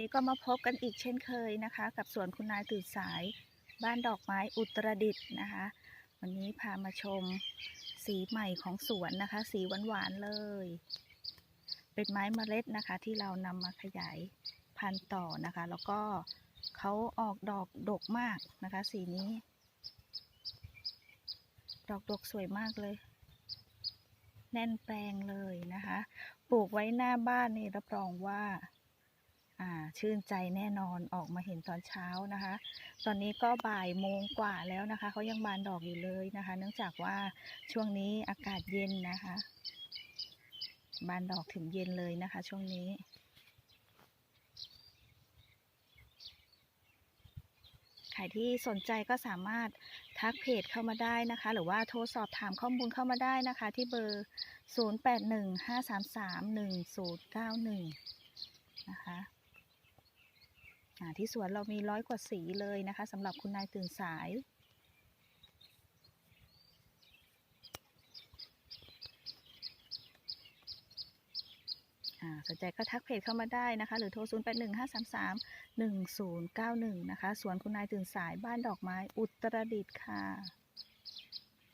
นี้ก็มาพบกันอีกเช่นเคยนะคะ กับสวนคุณนายตื่นสาย บ้านดอกไม้อุตรดิตถ์นะคะ วันนี้พามาชมสีใหม่ของสวนนะคะ สีหวานๆเลย เป็นไม้เมล็ดนะคะ ที่เรานำมาขยายพันธุ์ต่อนะคะ แล้วก็เขาออกดอกดกมากนะคะ สีนี้ ดอกดกสวยมากเลย แน่นแปลงเลยนะคะ ปลูกไว้หน้าบ้านนี่รับรองว่าอ่า ชื่นใจแน่นอนออกมาเห็นตอนเช้านะคะ ตอนนี้ก็บ่ายโมงกว่าแล้วนะคะเขายังบานดอกอยู่เลยนะคะ เนื่องจากว่าช่วงนี้อากาศเย็นนะคะ บานดอกถึงเย็นเลยนะคะ ช่วงนี้ใครที่สนใจก็สามารถทักเพจเข้ามาได้นะคะ หรือว่าโทรสอบถามข้อมูลเข้ามาได้นะคะ ที่เบอร์ 0815331091นะคะอ่า ที่สวนเรามีร้อยกว่าสีเลยนะคะสำหรับคุณนายตื่นสาย สนใจก็ทักเพจเข้ามาได้นะคะ หรือโทร 0 8 1 5 3 3 1 0 9 1 นะคะ สวนคุณนายตื่นสายบ้านดอกไม้อุตรดิตถ์ค่ะ